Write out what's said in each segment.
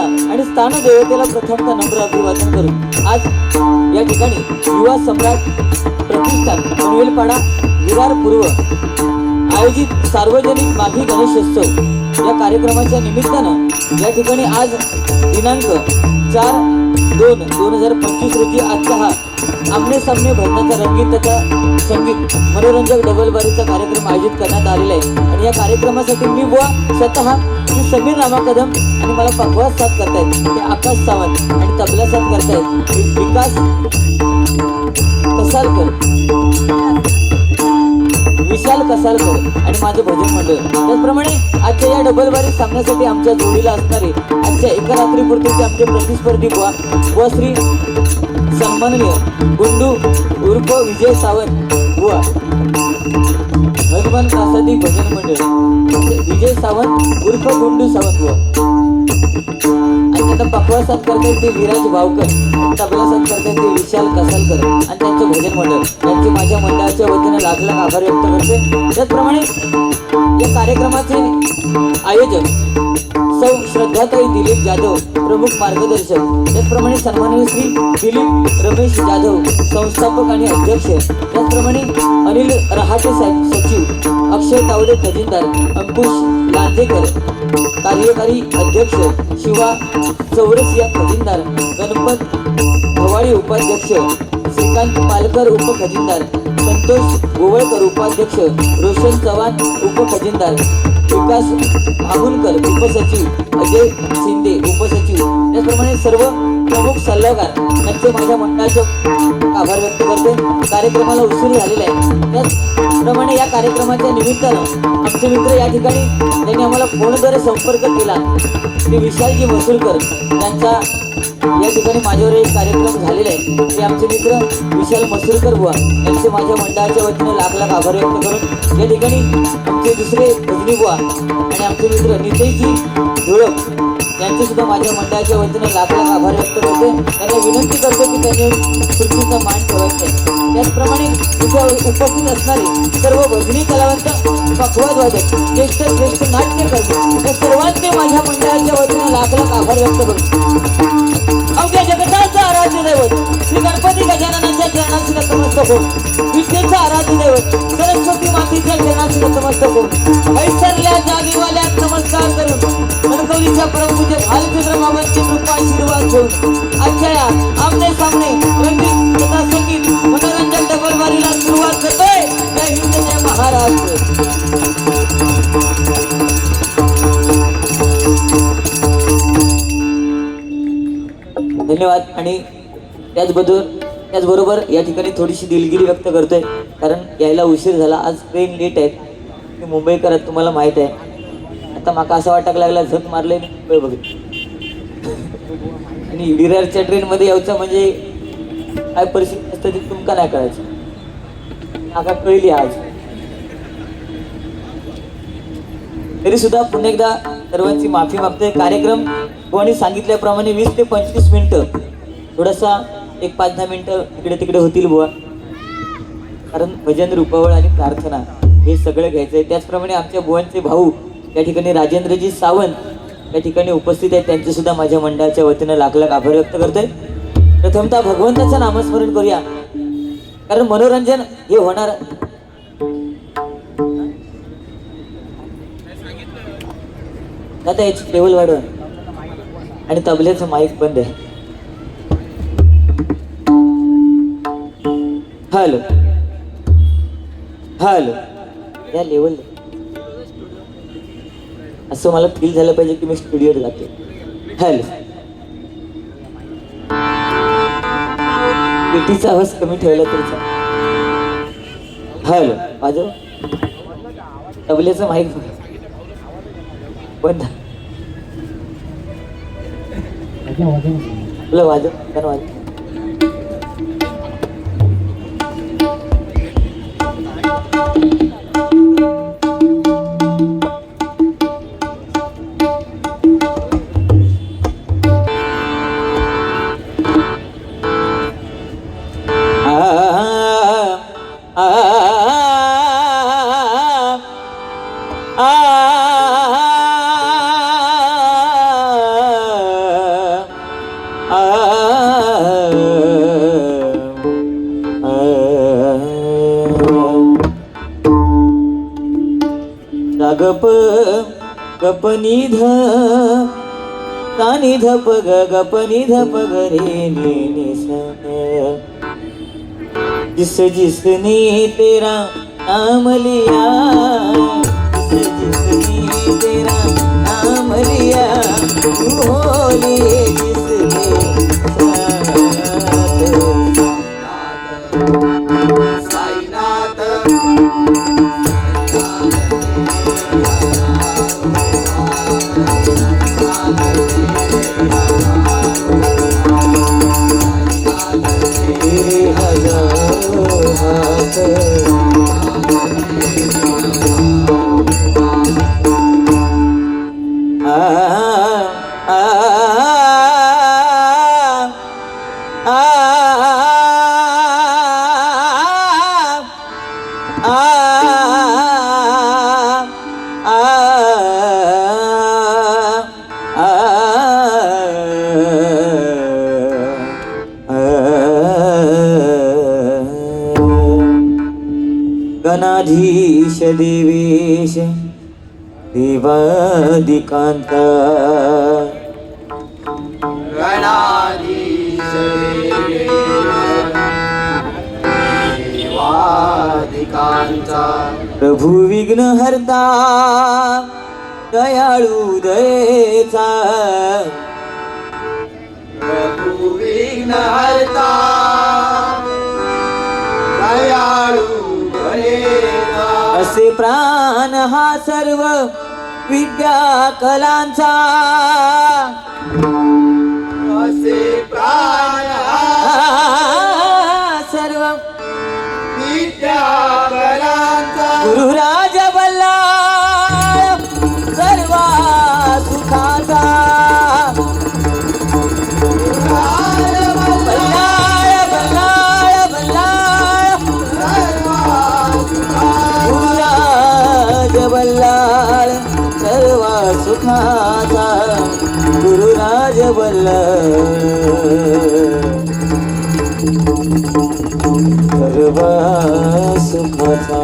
रंगदेवता आणि स्थानदेवतेला प्रथमता नम्र अभिवादन करू आज या ठिकाणी युवा सम्राट प्रतिष्ठान पनवेलपाडा विरार पूर्व आयोजित सार्वजनिक माघी गणेशोत्सव या कार्यक्रमाच्या निमित्तानं या ठिकाणी आज दिनांक चार दोन दोन हजार पंचवीस रोजी आजचा हा आमने सामने भजनाचा रंगीत संगीत मनोरंजक डबलबारीचा कार्यक्रम आयोजित करण्यात आलेला आहे. आणि या कार्यक्रमासाठी मी बुवा स्वतः मी समीर रामा कदम आणि मला पखवाज साथ करतायत. ते आकाश सावंत आणि तबला साथ करतायत. विकास विकास कसाल कसाल कर. आणि माझे भजन मंडळ त्याचप्रमाणे आजच्या या डबलबारी सामन्यासाठी आमच्या जोडीला असणारे आजच्या एका रात्रीपुरतीचे आमचे प्रतिस्पर्धी बुवा व श्री सन्माननीय गुंडू उर्फ विजय सावंत बुवा. हनुमान कासादी भजन मंडळ विजय सावंत उर्फ गुंडू सावंत बुवा. आता पकवा साथ करतात ते विराज भावकर. तबला साथ करतात ते विशाल कसालकर. आणि त्यांचं भजन मंडळ. यांची माझ्या मंडळाच्या वतीने लाख लाख आभार व्यक्त करते त्याचप्रमाणे या कार्यक्रमाचे आयोजक सौ श्रद्धाताई दिलीप जाधव प्रमुख मार्गदर्शक. त्याचप्रमाणे सन्माननीय श्री दिलीप रमेश जाधव संस्थापक आणि अध्यक्ष. त्याचप्रमाणे अनिल रहाटे साहेब सचिव. अक्षय तावडे खजिनदार अंकुश लांजेकर कार्यकारी अध्यक्ष. शिवा चौरसिया खजिनदार गणपत भवाळी उपाध्यक्ष. श्रीकांत पालकर उपखजिनदार. संतोष गोवळकर उपाध्यक्ष रोशन चव्हाण उपखजिनदार विकास भागुलकर उपसचिव अजय शिंदे उपसचिव. त्याचप्रमाणे सर्व प्रमुख सल्लागार यांचे माझ्या मंडळाचे आभार व्यक्त करते. कार्यक्रमाला उशीर झालेला आहे. त्याचप्रमाणे या कार्यक्रमाच्या निमित्तानं आमचे मित्र या ठिकाणी त्यांनी आम्हाला फोनद्वारे संपर्क केला. ते विशालजी वसुलकर त्यांचा या ठिकाणी माझ्यावर एक कार्यक्रम झालेला आहे. ते आमचे मित्र विशाल मसूरकर बुवा यांचे माझ्या मंडळाच्या वतीनं लाख लाख आभार व्यक्त करून या ठिकाणी आमचे दुसरे भजनी बुवा आणि आमचे मित्र नितेशजी धुळप यांचे सुद्धा माझ्या मंडळाच्या वतीने लाख लाख आभार व्यक्त करते. त्यांना विनंती करतो की त्यांनी खुर्चीचा मान ठेवायचा त्याचप्रमाणे तिथे उपस्थित असणारे सर्व भजनी कलावंत पखवाद ज्येष्ठ ज्येष्ठ श्रेष्ठ या सर्वांचे माझ्या मंडळाच्या वतीने लाख लाख आभार व्यक्त करतो. अवघ्या जगताचा आराध्य दैवत श्री गणपती गजाननाच्या चरणाशी नतमस्तक होऊन विद्येचा आराध्य दैवत सरस्वती मातीच्या चरणाशी नतमस्तक होऊन ऐसरल्या जागेवाल्यात नमस्कार करून कणकवलीच्या परमपूज्य भालचंद्र बाबांची कृपा आशीर्वाद घेऊन आजच्या या आमने सामने रंगीत तथा संगीत मनोरंजक डबलबारीला सुरुवात करतोय. जय हिंद जय महाराष्ट्र. धन्यवाद. आणि त्याचबरोबर त्याचबरोबर या ठिकाणी थोडीशी दिलगिरी व्यक्त करतोय. कारण यायला उशीर झाला. आज ट्रेन लेट आहे मुंबईकरात तुम्हाला माहीत आहे. आता माका असं वाटायला लागला झक मारले बघ आणि विरारच्या ट्रेनमध्ये यायचं म्हणजे काय परिस्थिती असतं ते तुमका नाही कळायचं. म्हाका कळली आज. तरी सुद्धा पुन्हा एकदा सर्वांची माफी मागतोय. कार्यक्रम कोणी सांगितल्याप्रमाणे वीस ते पंचवीस मिनिटं. थोडासा एक पाच दहा मिनिटं इकडे तिकडे होतील बुवा. कारण भजन रूपावळ आणि प्रार्थना हे सगळं घ्यायचं आहे त्याचप्रमाणे आमच्या बुवांचे भाऊ या ठिकाणी राजेंद्रजी सावंत या ठिकाणी उपस्थित आहेत. त्यांचे सुद्धा माझ्या मंडळाच्या वतीनं लाख लाख आभार व्यक्त करतोय. प्रथमतः भगवंताचं नामस्मरण करूया. कारण मनोरंजन हे होणार. आता याची लेवल वाढवा. आणि तबल्याचं माईक बंद आहे. हॅलो. हॅलो. या लेवल असं मला फील झालं पाहिजे की मी स्टुडिओत जाते हॅलो पेटीचा आवाज कमी ठेवला तरी हॅलो माझं तबल्याचं माहीत बंद. तुला वाजव गाणं वाजव. गप गप निध तानी धप ग गप निध रे नि नि जिस जिसने तेरा नाम लिया, जिस जिसने तेरा नाम लिया होली जिसके देवाधिकांचा प्रभू विघ्न हरता दयाळू दयेचा. प्रभू विघ्न हरता दयाळू गणेशा असे प्राण हा सर्व विद्या कलांचा. सर्व विद्या बलांचा गुरुराज बल्लाळ गुरुराज बल्लाळ सर्व सुखाचा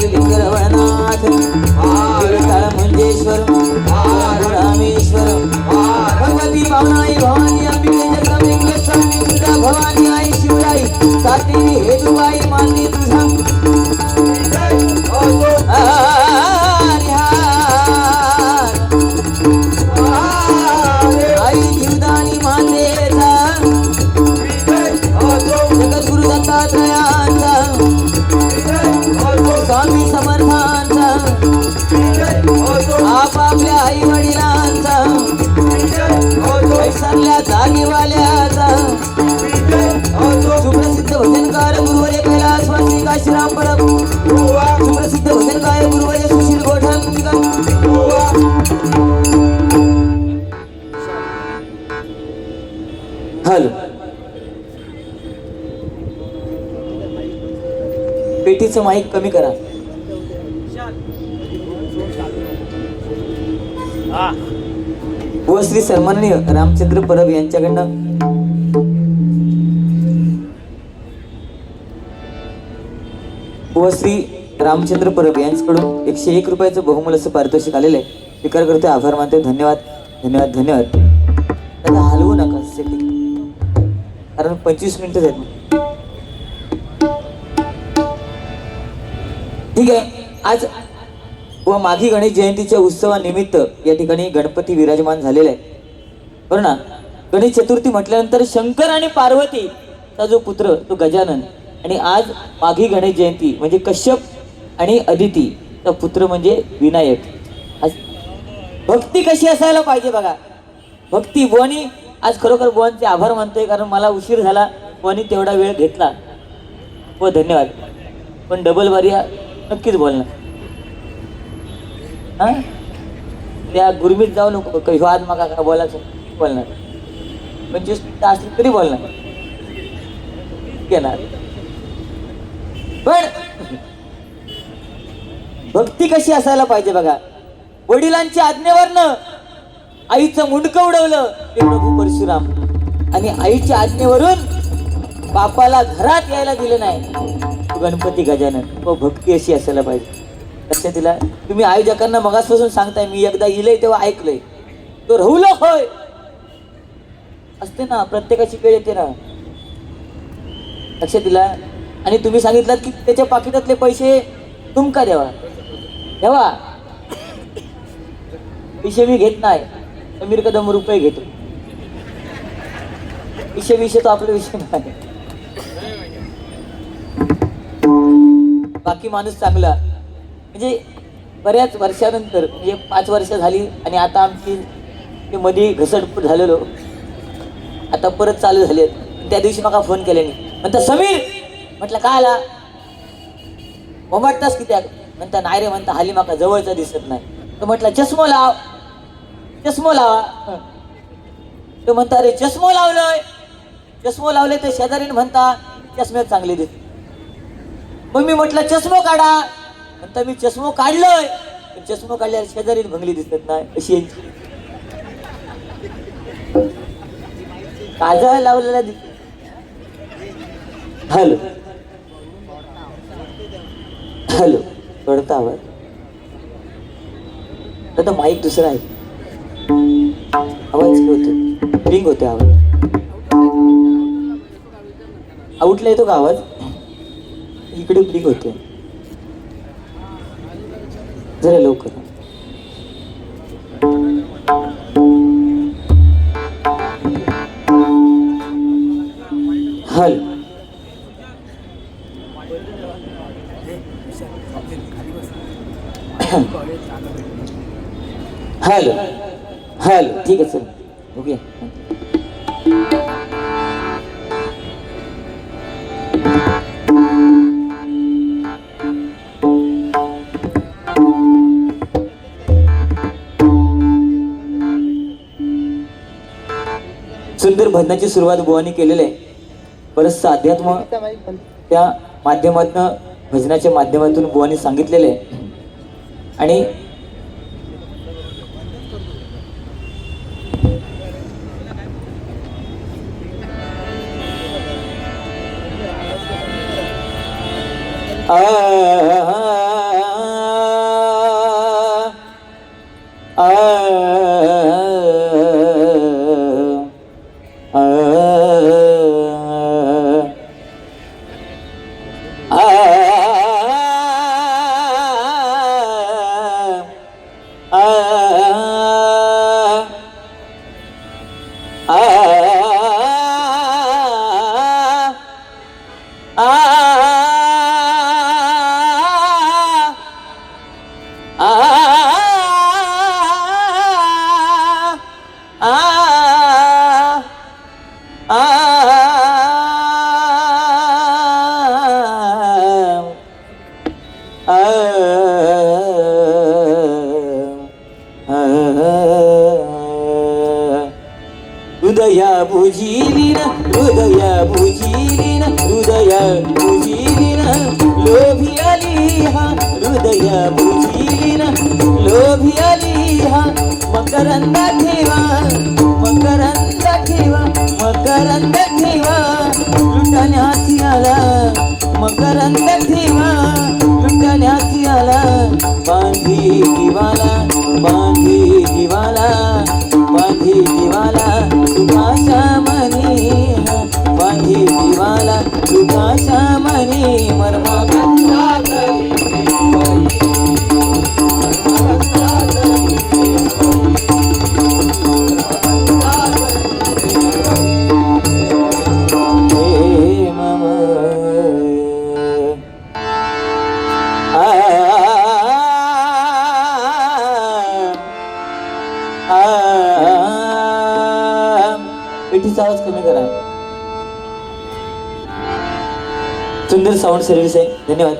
श्रीलिंगरवनाथ तळ मंजेश्वर रामेश्वर भगवती पावनाई भवानी अंबिके आई शिवराई सातिनी हेतुबाई मानली तुझा। पैसरल्या जागेवाल्याचा सुप्रसिद्ध भजनकार गुरुवर्य कैलासवासी काशीराम परब. सुप्रसिद्ध भजनकार गुरुवर्य सुशील गोठण हॅलो. पेटीचं माईक कमी करा. व श्री सन्माननीय रामचंद्र परब यांच्याकडनं व श्री रामचंद्र परब यांच्याकडून एकशे एक रुपयाचं बहुमूल असं पारितोषिक आलेलं आहे. स्वीकार करतो आभार मानते धन्यवाद धन्यवाद धन्यवाद. दादा हलवू नका सेटिंग कारण पंचवीस मिनिटं आहेत ठीक आहे आज व माघी गणेश जयंतीच्या उत्सवानिमित्त या ठिकाणी गणपती विराजमान झालेले आहे. बरं ना? गणेश चतुर्थी म्हटल्यानंतर शंकर आणि पार्वतीचा जो पुत्र तो गजानन आणि आज माघी गणेश जयंती म्हणजे कश्यप आणि अदितीचा पुत्र म्हणजे विनायक. आज भक्ती कशी असायला पाहिजे बघा. भक्ती बुवानी आज खरोखर बुवांचे आभार मानतोय कारण मला उशीर झाला बुवानी तेवढा वेळ घेतला. व धन्यवाद. पण डबल बारिया नक्कीच बोलणार. हा? त्या गुरमीत जाऊ नको ह्यो आज मग काय बोलायचं बोलणार. पंचवीस असली तरी बोलणार. घेणार. पण भक्ती कशी असायला पाहिजे बघा. वडिलांच्या आज्ञेवरनं आईचं मुंडकं उडवलं ते प्रभू परशुराम. आणि आईच्या आज्ञेवरून बापाला घरात यायला दिलं नाही. गणपती गजानन. व भक्ती अशी असायला पाहिजे. लक्षात दिला तुम्ही आयोजकांना मगासपासून सांगताय मी एकदा इलय तेव्हा ऐकलंय. तो राहुल होय. असते ना प्रत्येकाची वेळ येते ना. लक्षात दिला आणि तुम्ही सांगितलं की त्याच्या पाकिटातले पैसे तुमका द्यावा द्यावा पैसे मी घेत नाही. समीर कदम रुपये घेतो. विषय विषय तो आपला विषय नाही. बाकी माणूस चांगला. म्हणजे बऱ्याच वर्षानंतर म्हणजे पाच वर्ष झाली आणि आता आमची ते मध्ये घसडपूट झालेलो. आता परत चालू झाले त्या दिवशी मला फोन केल्याने म्हणता समीर! म्हटलं काय आला? ओंबाटतास की त्या? म्हणता नाही रे म्हणता हाली माका जवळचा दिसत नाही. तो म्हटलं चष्मो लाव. चष्मो लावा. तो म्हणता अरे चष्मो लावलोय. चष्मो लावले तर शेजारीने म्हणता चष्म्यात चांगले दिसत मग मी म्हटलं चष्मो काढा. नंतर मी चष्मो काढलोय. चष्मो काढल्यावर शेजारी भंगली दिसत नाही अशी यांची काजळ लावलेला दिसत हॅलो. हॅलो. कळता आवाज. आता माईक दुसरा आहे. आवाज होतो रिंग होते आवाज. आउटला येतो का आवाज? इकडे ब्लिक होते जरा लवकर. हल. हॅलो. हॅलो. ठीक आहे सर भजनाची सुरुवात बुवानी केलेली आहे. परत साध्यात्म त्या माध्यमातून भजनाच्या माध्यमातून बुवानी सांगितलेलं आहे. आणि आ आ భుజీలిన हृदय భుజీలిన హృదయ భుజీలిన లోభియలీహ హృదయ భుజీలిన లోభియలీహ మకరంద ठेवा मकरंद ठेवा मकरंद ठेवा लुटण्यासी आला मकरंद ठेवा लुटण्यासी आला बांधी दिवाला बांधी दिवाला. वाघी दिवाला तुपाशा मनी. वाघी दिवाला तुपाशा मनी. मर्मा साऊंड सर्व्हिस आहे धन्यवाद